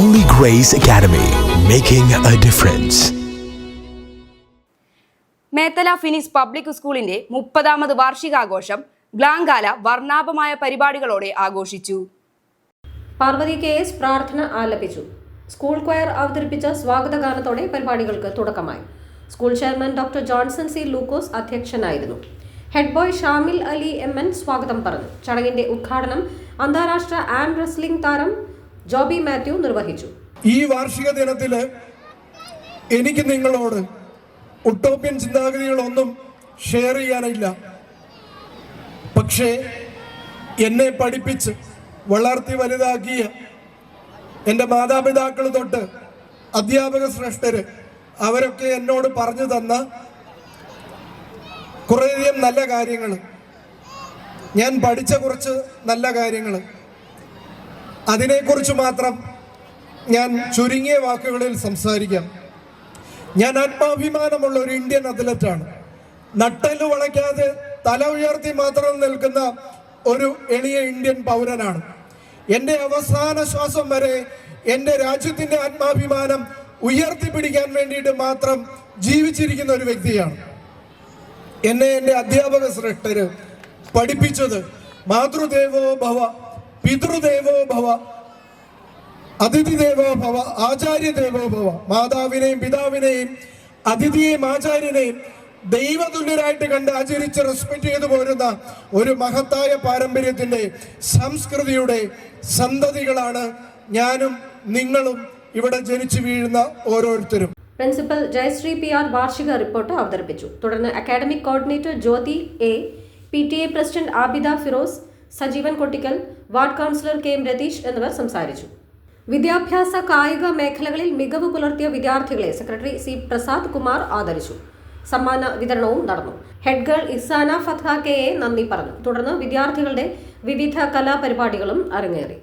Holy Grace Academy, making a difference. Methala Phoenix public സ്കൂളിന്റെ മുപ്പതാമത് വാർഷികാഘോഷം ഗ്ലാങ്കാല വർണാഭമായ പരിപാടികളോടെ ആഘോഷിച്ചു. പാർവതി കെ എസ് പ്രാർത്ഥന ആലപിച്ചു. സ്കൂൾ ക്വയർ അവതരിപ്പിച്ച സ്വാഗതഗാനത്തോടെ പരിപാടികൾക്ക് തുടക്കമായി. School chairman doctor Johnson C. Lukose അധ്യക്ഷനായിരുന്നു. Head boy Shamil Ali M N സ്വാഗതം പറഞ്ഞു. ചടങ്ങിന്റെ ഉദ്ഘാടനം അന്താരാഷ്ട്ര ആൻഡ് റെസ്ലിംഗ് താരം ജോബി മാത്യു നിർവഹിച്ചു. ഈ വാർഷിക ദിനത്തിൽ എനിക്ക് നിങ്ങളോട് ഉട്ടോപ്യൻ ചിന്താഗതികളൊന്നും ഷെയർ ചെയ്യാനില്ല. പക്ഷേ എന്നെ പഠിപ്പിച്ച് വളർത്തി വലുതാക്കിയ എന്റെ മാതാപിതാക്കൾ തൊട്ട് അധ്യാപക ശ്രേഷ്ഠര് അവരൊക്കെ എന്നോട് പറഞ്ഞു തന്ന കുറേയധികം നല്ല കാര്യങ്ങൾ ഞാൻ പഠിച്ച കുറച്ച് നല്ല കാര്യങ്ങൾ അതിനെക്കുറിച്ച് മാത്രം ഞാൻ ചുരുങ്ങിയ വാക്കുകളിൽ സംസാരിക്കാം. ഞാൻ ആത്മാഭിമാനമുള്ള ഒരു ഇന്ത്യൻ അത്ലറ്റാണ്. നട്ടൽ വളയ്ക്കാതെ തല ഉയർത്തി മാത്രം നിൽക്കുന്ന ഒരു എളിയ ഇന്ത്യൻ പൗരനാണ്. എന്റെ അവസാന ശ്വാസം വരെ എന്റെ രാജ്യത്തിന്റെ ആത്മാഭിമാനം ഉയർത്തിപ്പിടിക്കാൻ വേണ്ടിയിട്ട് മാത്രം ജീവിച്ചിരിക്കുന്ന ഒരു വ്യക്തിയാണ്. എന്നെ എന്റെ അധ്യാപക ശ്രേഷ്ഠര് പഠിപ്പിച്ചത് മാതൃദേവോ ഭവ പിതൃദേവോ ഭവ അതിഥി ദേവോ ഭവ ആചാര്യ ദേവോ ഭവ. മാതാവിനെയും പിതാവിനെയും അതിഥിയെയും ആചാര്യനെയും ദൈവതുല്യരായിട്ട് കണ്ട് ആചരിച്ച് റെസ്പെക്ട് ചെയ്തു പോരുന്ന ഒരു മഹത്തായ പാരമ്പര്യത്തിന്റെ സംസ്കൃതിയുടെ സന്തതികളാണ് ഞാനും നിങ്ങളും ഇവിടെ ജനിച്ചു വീഴുന്ന ഓരോരുത്തരും. പ്രിൻസിപ്പൽ ജയശ്രീ പി ആർ വാർഷിക റിപ്പോർട്ട് അവതരിപ്പിച്ചു. തുടർന്ന് academic coordinator Jyothi A P T A president Abida Firoz Sajeevan Kottikkal ward councillor K M Ratheesh എന്നിവർ സംസാരിച്ചു. വിദ്യാഭ്യാസ കായിക മേഖലകളിൽ മികവ് പുലർത്തിയ വിദ്യാർത്ഥികളെ സെക്രട്ടറി സി പ്രസാദ് കുമാർ ആദരിച്ചു. സമ്മാന വിതരണവും നടന്നു. ഹെഡ് ഗേൾ ഇസാന ഫത്ത നന്ദി പറഞ്ഞു. തുടർന്ന് വിദ്യാർത്ഥികളുടെ വിവിധ കലാപരിപാടികളും അരങ്ങേറി.